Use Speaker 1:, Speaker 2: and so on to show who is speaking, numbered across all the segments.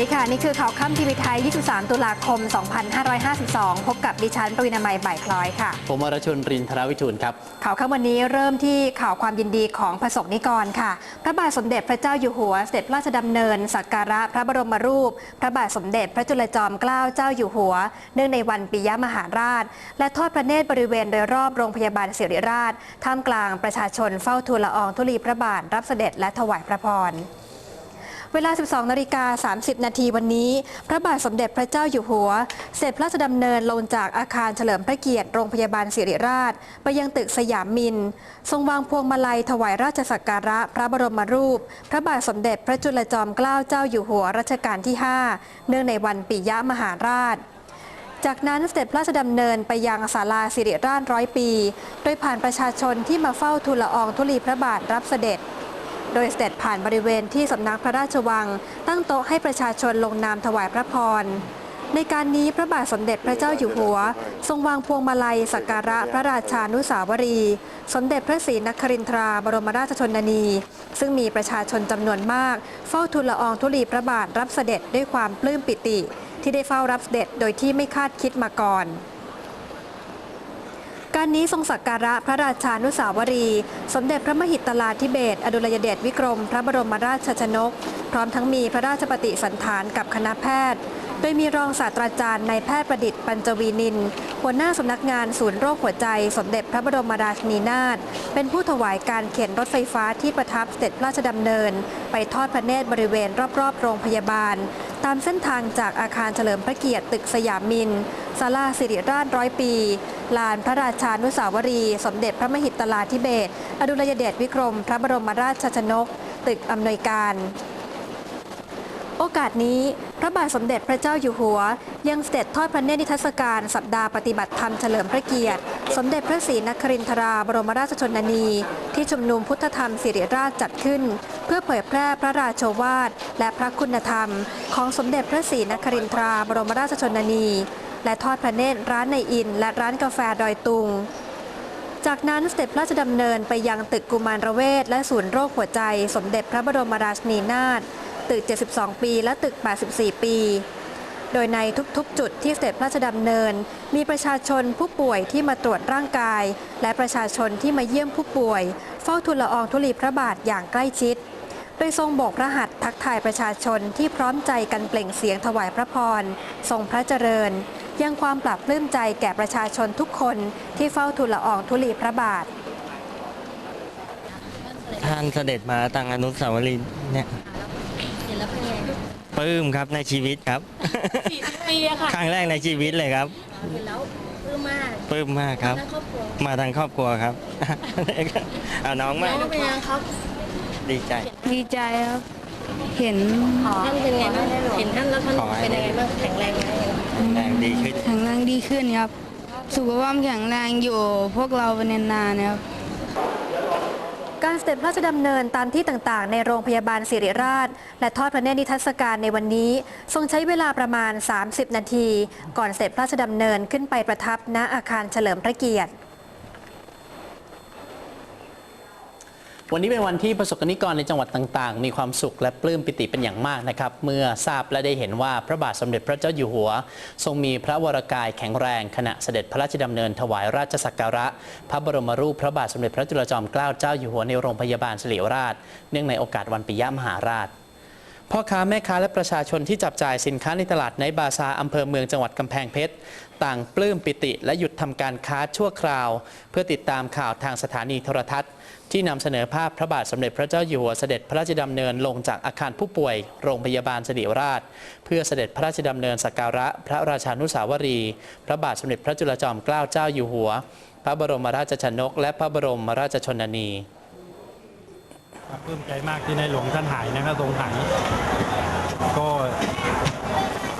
Speaker 1: ดีครับ
Speaker 2: สวัสดีค่ะ นี่คือข่าวค่ำทีวีไทย 23 ตุลาคม 2552 พบกับดิฉันปวินามัยบ่ายคล้อยค่ะ
Speaker 1: ผมวรชนรินทรวิทูลครับ
Speaker 2: ข่าวค่ำวันนี้เริ่มที่ข่าวความยินดีของพระสงฆ์นิกรค่ะ พระบาทสมเด็จพระเจ้าอยู่หัว เสด็จพระราชดำเนิน สักการะพระบรมรูป พระบาทสมเด็จพระจุลจอมเกล้าเจ้าอยู่หัว เนื่องในวันปิยมหาราช และทอดพระเนตรบริเวณโดยรอบโรงพยาบาลศิริราช ท่ามกลางประชาชนเฝ้าทูลละอองธุลีพระบาทรับเสด็จและถวายพระพร เวลา 12นาฬิกา30 นาทีวันนี้ พระบาทสมเด็จพระเจ้าอยู่หัว เสด็จพระราชดำเนินลงจากอาคารเฉลิมพระเกียรติโรงพยาบาลศิริราช ไปยังตึกสยามมิน ทรงวางพวงมาลัยถวายราชสักการะพระบรมรูป พระบาทสมเด็จพระจุลจอมเกล้าเจ้าอยู่หัวรัชกาลที่ 5 เนื่องในวันปิยมหาราชจากนั้นเสด็จพระราชดำเนินไปยังศาลาสิริราชร้อยปี โดยผ่านประชาชนที่มาเฝ้าทูลละอองธุลีพระบาทรับเสด็จ โดยเสด็จผ่านบริเวณที่สำนักพระราชวัง ตั้งโต๊ะให้ประชาชนลงนามถวายพระพรในการนี้พระบาทสมเด็จพระเจ้าอยู่หัว ทรงวางพวงมาลัยสักการะพระราชานุสาวรี สมเด็จพระศรีนครินทราบรมราชชนนี ซึ่งมีประชาชนจำนวนมาก เฝ้าทูลละอองธุลีพระบาทรับเสด็จด้วยความปลื้มปิติ ที่ได้เฝ้ารับเสด็จโดยที่ไม่คาดคิดมาก่อน การนี้ทรงสักการะพระราชานุสาวรี สมเด็จพระมหิตลาธิเบศรอดุลยเดชวิกรม พระบรมราชชนก พร้อมทั้งมีพระราชปฏิสันถานกับคณะแพทย์ โดยมีรองศาสตราจารย์นายแพทย์ประดิษฐ์ปัญจวีนิน หัวหน้าสำนักงานศูนย์โรคหัวใจ สมเด็จพระบรมราชินีนาถเป็นผู้ถวายการเข็นรถไฟฟ้าที่ประทับเสด็จพระราชดำเนิน ไปทอดพระเนตรบริเวณรอบๆ โรงพยาบาล ตามเส้นทางจากอาคารเฉลิมพระเกียรติตึกสยามมินศาลาสิริราชร้อยปี ลานพระราชานุสาวรี สมเด็จพระมหิตลาธิเบศอดุลยเดชวิกรม พระบรมราชชนก ตึกอำนวยการ โอกาสนี้ พระบาทสมเด็จพระเจ้าอยู่หัว ยังเสด็จทอดพระเนตรนิทรรศการสัปดาห์ปฏิบัติธรรมเฉลิมพระเกียรติ สมเด็จพระศรีนครินทราบรมราชชนนี ที่ชุมนุมพุทธธรรมสิริราชจัดขึ้น เพื่อเผยแพร่พระราโชวาท และพระคุณธรรม ของสมเด็จพระศรีนครินทราบรมราชชนนี และทอดพระเนตรร้านในอิน และร้านกาแฟดอยตุงจากนั้นเสเต็ปพระราชดำเนินไปยังตึกกุมารเวศและศูนย์โรคหัวใจ สมเด็จพระบรมราชินีนาถ ตึก 72 ปี และตึก 84 ปี โดยในทุกๆ จุดที่เสเต็ปพระราชดำเนิน มีประชาชนผู้ป่วยที่มาตรวจร่างกาย และประชาชนที่มาเยี่ยมผู้ป่วย เฝ้าทูลละอองธุลีพระบาทอย่างใกล้ชิด โดยทรงโบกพระหัตถ์ทักทายประชาชนที่พร้อมใจกันเปล่งเสียงถวายพระพร ทรงพระเจริญ ยังความปรับปลื้มใจแก่ประชาชนทุกคนที่เฝ้าทูลละอองธุลีพระบาท
Speaker 3: ท่านเสด็จมาตังอนุสาวรีย์เนี่ย
Speaker 4: แล้วเป็นไง
Speaker 3: ปลื้มครับในชีวิตครับ
Speaker 4: สี่สิบปีอะค่ะ
Speaker 3: ครั้งแรกในชีวิตเลยครับ
Speaker 4: เห็นแล้วปลื้มมาก
Speaker 3: ปลื้มมากครับ
Speaker 4: ทั้งครอบครัว
Speaker 3: มาทางครอบครัวครับ เอาน้องมา
Speaker 4: น้องเป็นไงครับ
Speaker 3: ดีใจ
Speaker 5: ดีใจครับ เห็น
Speaker 4: ท่านเป็นไงบ้างเห็นท่านแล้วท่าน
Speaker 3: ขอให้
Speaker 4: เป็นยังไงบ้างแข็งแรงไหม
Speaker 3: แรงดีขึ้น
Speaker 5: แข็งแรงดีขึ้นครับ สุขภาพแข็งแรงอยู่พวกเราเป็นนานๆนะครับ
Speaker 2: การเสด็จพระราชดำเนินตามที่ต่างๆ ในโรงพยาบาลศิริราช และทอดพระเนตรนิทรรศการในวันนี้ ทรงใช้เวลาประมาณ 30 นาที ก่อนเสด็จพระราชดำเนินขึ้นไปประทับณอาคารเฉลิมพระเกียรติ
Speaker 1: วันนี้เป็นวันที่ประสบกนิกรในจังหวัดต่างๆ มีความสุขและปลื้มปิติเป็นอย่างมากนะครับ เมื่อทราบและได้เห็นว่าพระบาทสมเด็จพระเจ้าอยู่หัว ทรงมีพระวรกายแข็งแรงขณะเสด็จพระราชดำเนินถวายราชสักการะ พระบรมรูปพระบาทสมเด็จพระจุลจอมเกล้าเจ้าอยู่หัวในโรงพยาบาลศิริราช เนื่องในโอกาสวันปิยมหาราชพ่อค้าแม่ค้าและประชาชนที่จับจ่ายสินค้าในตลาดในบาซาร์อำเภอเมืองจังหวัดกำแพงเพชร ต่างปลื้มปิติ และหยุดทำการค้าชั่วคราว เพื่อติดตามข่าวทางสถานีโทรทัศน์ ที่นำเสนอภาพพระบาทสมเด็จพระเจ้าอยู่หัวเสด็จพระราชดำเนินลงจากอาคารผู้ป่วย โรงพยาบาลสิริราช เพื่อเสด็จพระราชดำเนินสักการะพระราชานุสาวรี พระบาทสมเด็จพระจุลจอมเกล้าเจ้าอยู่หัว พระบรมราชชนก และพระบรมราชชนนี
Speaker 6: ปลื้มใจมากที่ในหลวงท่านหายนะครับทรงหายก็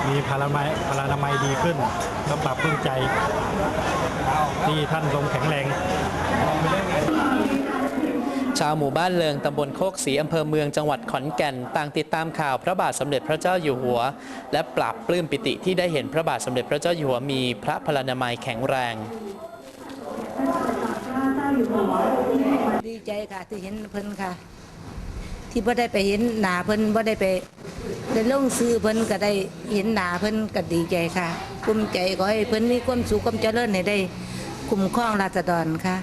Speaker 6: มีพลานามัยพลานามัยดีขึ้นก็ปรับปลื้มใจ ที่ท่านทรงแข็งแรง
Speaker 1: ชาวหมู่บ้านเลิงตำบลโคกศรีอำเภอเมืองจังหวัดขอนแก่น ต่างติดตามข่าวพระบาทสมเด็จพระเจ้าอยู่หัว และปรับปลื้มปิติที่ได้เห็นพระบาทสมเด็จพระเจ้าอยู่หัวมีพระพลานามัยแข็งแรง
Speaker 7: ดีใจค่ะที่เห็นเพิ่นค่ะ ที่บ่ได้ไปเห็นหน้าเพิ่นบ่ได้ไป ได้ลงซื้อเพิ่นก็ได้เห็นหน้าเพิ่นก็ดีใจค่ะภูมิใจขอให้เพิ่นมีความสุขความเจริญให้ได้คุ้มครองราษฎรค่ะ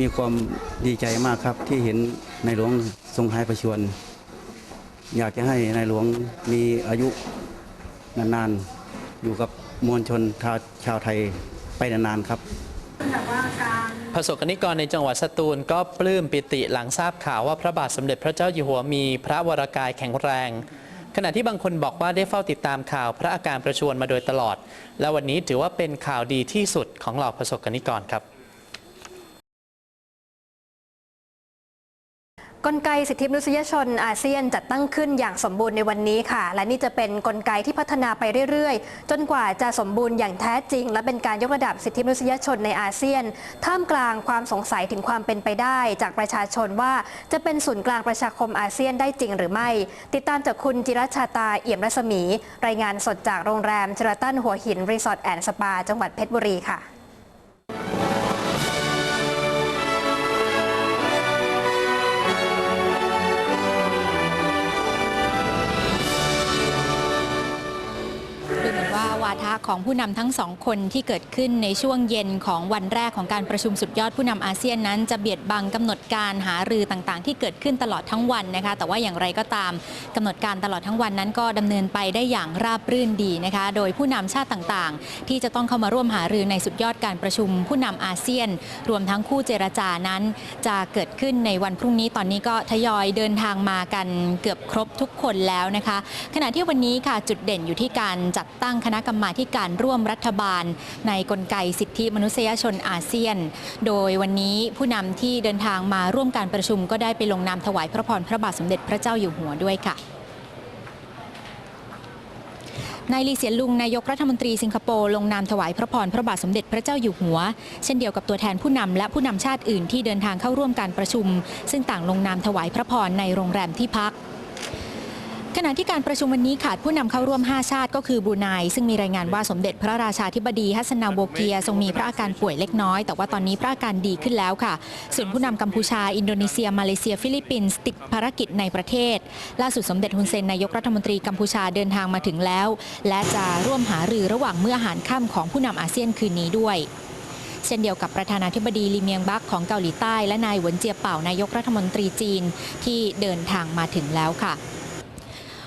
Speaker 8: มีความดีใจมากครับที่เห็นในหลวงทรงหายประชวรอยากจะให้ในหลวงมีอายุนานๆ อยู่กับมวลชนชาวชาวไทยไปนานๆครับ
Speaker 1: ประสบกนิกรในจังหวัดสตูลก็ปลื้มปิติหลังทราบข่าวว่าพระบาทสมเด็จพระเจ้าอยู่หัวมีพระวรากายแข็งแรง ขณะที่บางคนบอกว่าได้เฝ้าติดตามข่าวพระอาการประชวรมาโดยตลอด และวันนี้ถือว่าเป็นข่าวดีที่สุดของเหล่าประสบกนิกรครับ
Speaker 2: กลไกสิทธิมนุษยชนอาเซียนจัดตั้งขึ้นอย่างสมบูรณ์ในวันนี้ค่ะ และนี่จะเป็นกลไกที่พัฒนาไปเรื่อยๆ จนกว่าจะสมบูรณ์อย่างแท้จริง และเป็นการยกระดับสิทธิมนุษยชนในอาเซียน ท่ามกลางความสงสัยถึงความเป็นไปได้ จากประชาชนว่าจะเป็นศูนย์กลางประชาคมอาเซียนได้จริงหรือไม่ ติดตามจากคุณจิรชาตาเอี่ยมรัศมี รายงานสดจากโรงแรมเชราตันหัวหินรีสอร์ทแอนด์สปาจังหวัดเพชรบุรีค่ะา
Speaker 9: ทะของผู้นำทั้งสองคนที่เกิดขึ้นในช่วงเย็นของวันแรกของการประชุมสุดยอดผู้นำอาเซียนนั้น จะเบียดบังกำหนดการหารือต่างๆ ที่เกิดขึ้นตลอดทั้งวันนะคะ แต่ว่าอย่างไรก็ตามกำหนดการตลอดทั้งวันนั้นก็ดำเนินไปได้อย่างราบรื่นดีนะคะ โดยผู้นำชาติต่างๆ ที่จะต้องเข้ามาร่วมหารือในสุดยอดการประชุมผู้นำอาเซียน รวมทั้งคู่เจรจานั้น จะเกิดขึ้นในวันพรุ่งนี้ตอนนี้ก็ทยอยเดินทางมากันเกือบครบทุกคนแล้วนะคะ ขณะที่วันนี้ค่ะจุดเด่นอยู่ที่การจัดตั้งคณะกรรมมาธิการร่วมรัฐบาล ในกลไกสิทธิมนุษยชนอาเซียน โดยวันนี้ผู้นำที่เดินทางมาร่วมการประชุมก็ได้ไปลงนามถวายพระพรพระบาทสมเด็จพระเจ้าอยู่หัวด้วยค่ะนายลีเสียนลุงนายกรัฐมนตรีสิงคโปร์ลงนามถวายพระพรพระบาทสมเด็จพระเจ้าอยู่หัว เช่นเดียวกับตัวแทนผู้นำและผู้นำชาติอื่นที่เดินทางเข้าร่วมการประชุม ซึ่งต่างลงนามถวายพระพรในโรงแรมที่พัก ขณะที่การประชุมวันนี้ขาดผู้นำเข้าร่วม 5 ชาติก็คือบรูไนซึ่งมีรายงานว่าสมเด็จพระราชาธิบดีฮัสนาโบเกียทรงมีพระอาการป่วยเล็กน้อย แต่ว่าตอนนี้พระอาการดีขึ้นแล้วค่ะ ส่วนผู้นำกัมพูชา อินโดนีเซีย มาเลเซีย ฟิลิปปินส์ติดภารกิจในประเทศ ล่าสุดสมเด็จฮุนเซนนายกรัฐมนตรีกัมพูชาเดินทางมาถึงแล้ว และจะร่วมหารือระหว่างเมื่ออาหารค่ำของผู้นำอาเซียนคืนนี้ด้วยเช่นเดียวกับประธานาธิบดีลีเมียงบักของเกาหลีใต้ และนายหวนเจียเป่านายกรัฐมนตรีจีนที่เดินทางมาถึงแล้วค่ะ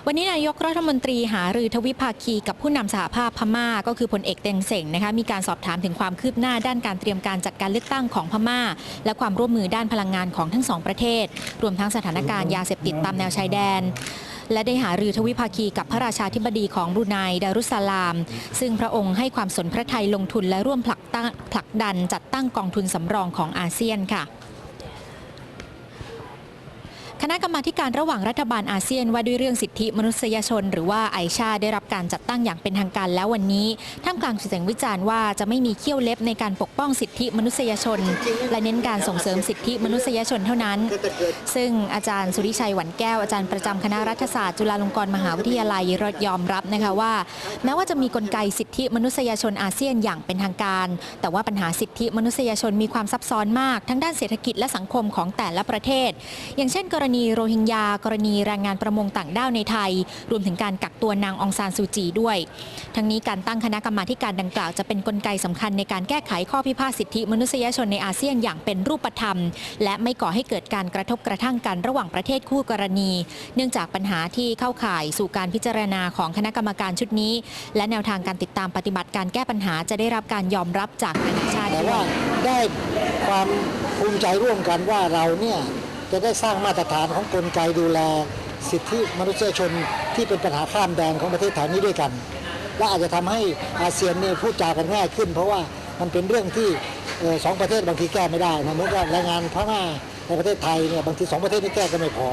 Speaker 9: วันนี้นายกรัฐมนตรีหารือทวิภาคีกับผู้นำสหภาพพม่า ก็คือพลเอกเต็งเส่งนะคะมีการสอบถามถึงความคืบหน้าด้านการเตรียมการจัดการเลือกตั้งของพม่า และความร่วมมือด้านพลังงานของทั้งสองประเทศ รวมทั้งสถานการณ์ยาเสพติดตามแนวชายแดนและได้หารือทวิภาคีกับพระราชาธิบดีของบรูไนดารุสสลาม ซึ่งพระองค์ให้ความสนพระไทยลงทุนและร่วมผลักผลักดันจัดตั้งกองทุนสำรองของอาเซียนค่ะ คณะกรรมาการระหว่างรัฐบาลอาเซียนว่าด้วยเรื่องสิทธิมนุษยชน หรือว่าไอชาได้รับการจัดตั้งอย่างเป็นทางการแล้ววันนี้ท่ามกลางเสียงวิจารณ์ว่าจะไม่มีเขี้ยวเล็บในการปกป้องสิทธิมนุษยชน และเน้นการส่งเสริมสิทธิมนุษยชนเท่านั้น ซึ่งอาจารย์สุริชัยหวันแก้วอาจารย์ประจำคณะรัฐศาสตร์จุฬาลงกรณ์มหาวิทยาลัยยอมรับนะคะว่า แม้ว่าจะมีกลไกสิทธิมนุษยชนอาเซียนอย่างเป็นทางการ แต่ว่าปัญหาสิทธิมนุษยชนมีความซับซ้อนมากทั้งด้านเศรษฐกิจและสังคมของแต่ละประเทศ อย่างเช่นกรณีณีโรฮิงญา กรณีแรงงานประมงต่างด้าวในไทย รวมถึงการกักตัวนางองซานซูจีด้วย ทั้งนี้การตั้งคณะกรรมาการดังกล่าวจะเป็นนกลไกสำคัญในการแก้ไขข้อพิพาทสิทธิมนุษยชนในอาเซียนอย่างเป็นรูปธรรม และไม่ก่อให้เกิดการกระทบกระทั่งกันระหว่างประเทศคู่กรณี เนื่องจากปัญหาที่เข้าข่ายสู่การพิจารณาของคณะกรรมการชุดนี้ และแนวทางการติดตามปฏิบัติการแก้ปัญหาจะได้รับการยอมรับจากนานาชาติ
Speaker 10: แต่
Speaker 9: ว่า
Speaker 10: ได้ความภูมิใจร่วมกันว่าเราเนี่ย จะได้สร้างมาตรฐานของกลไกดูแล สิทธิมนุษยชนที่เป็นปัญหาข้ามแดนของประเทศไทยนี้ด้วยกัน และอาจจะทำให้อาเซียนเนี่ยพูดจากันง่ายขึ้น เพราะว่ามันเป็นเรื่องที่สองประเทศบางทีแก้ไม่ได้นะเหมือนกับแรงงานพม่าในประเทศไทยเนี่ยบางทีสองประเทศนี้แก้กันไม่พอ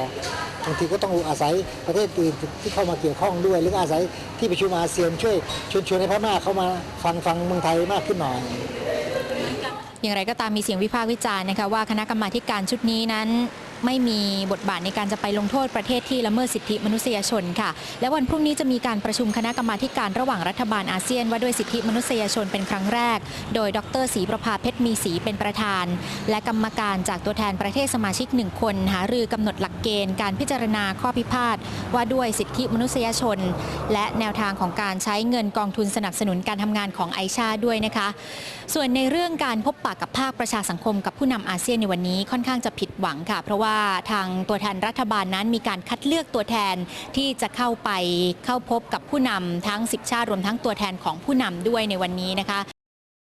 Speaker 10: บางทีก็ต้องอาศัยประเทศอื่นที่เข้ามาเกี่ยวข้องด้วย หรืออาศัยที่ประชุมอาเซียนช่วยชวนชวนให้พม่าเข้ามาฟังฟังเมืองไทยมากขึ้นหน่อย
Speaker 9: อย่างไรก็ตามมีเสียงวิพากษ์วิจารณ์นะคะว่าคณะกรรมาการชุดนี้นั้น ไม่มีบทบาทในการจะไปลงโทษประเทศที่ละเมิดสิทธิมนุษยชนค่ะ และวันพรุ่งนี้จะมีการประชุมคณะกรรมาการระหว่างรัฐบาลอาเซียน ว่าด้วยสิทธิมนุษยชนเป็นครั้งแรก โดยดรศรีประภาเพชรมีศรีเป็นประธาน และกรรมการจากตัวแทนประเทศสมาชิกหนึ่งคน หารือกำหนดหลักเกณฑ์การพิจารณาข้อพิพาทว่าด้วยสิทธิมนุษยชน และแนวทางของการใช้เงินกองทุนสนับสนุนการทำงานของไอชาด้วยนะคะ ส่วนในเรื่องการพบปะกับภาคประชาสังคมกับผู้นำอาเซียนในวันนี้ค่อนข้างจะผิดหวังค่ะเพราะว่าาทางตัวแทนรัฐบาลนั้นมีการคัดเลือกตัวแทนที่จะเข้าไปเข้าพบกับผู้นำทั้ง 10 ชาติรวมทั้งตัวแทนของผู้นำด้วยในวันนี้นะคะ